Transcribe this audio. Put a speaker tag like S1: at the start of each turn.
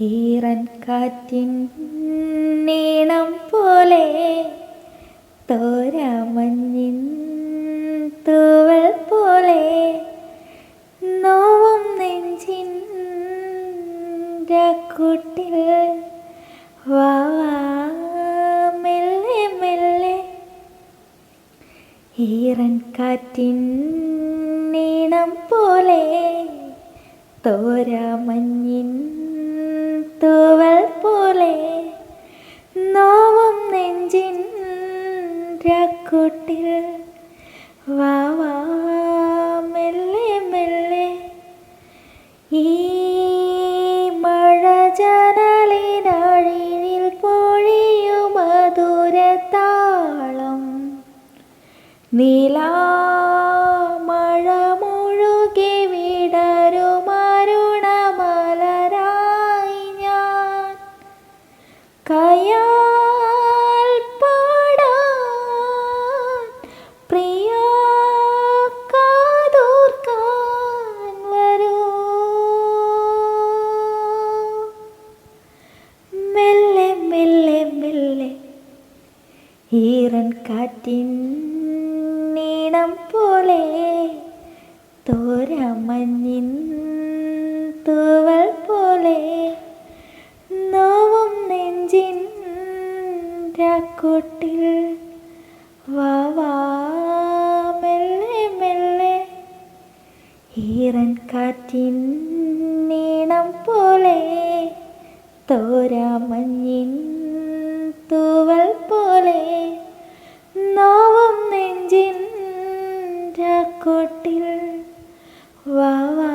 S1: ഈറൻ കാറ്റിൻ നീണം പോലെ തോരാമഞ്ഞിൻ തൂവൽ പോലെ നോവും നെഞ്ചിൻ കൂട്ടിൽ വാ വാ, മെല്ലെ മെല്ലെ ഈറൻ കാറ്റിൻ നീണം പോലെ തോരാമഞ്ഞിൻ കൂട്ടിൽ വാ മെല്ലെ മെല്ലെ. ഈ മഴ ജനലിനഴിയിൽ പൊഴിയും മധുരത്താളം. നീലാ മഴ ഈറൻ കാറ്റിൻ നീണം പോലെ തോരമഞ്ഞിൻ തൂവൽ പോലെ നോവും നെഞ്ചിൻ കൂട്ടിൽ വാ വാ മെല്ലെ മെല്ലെ ഈറൻ കാറ്റിൻ നീണം പോലെ തോരാമഞ്ഞിൻ വാ വാ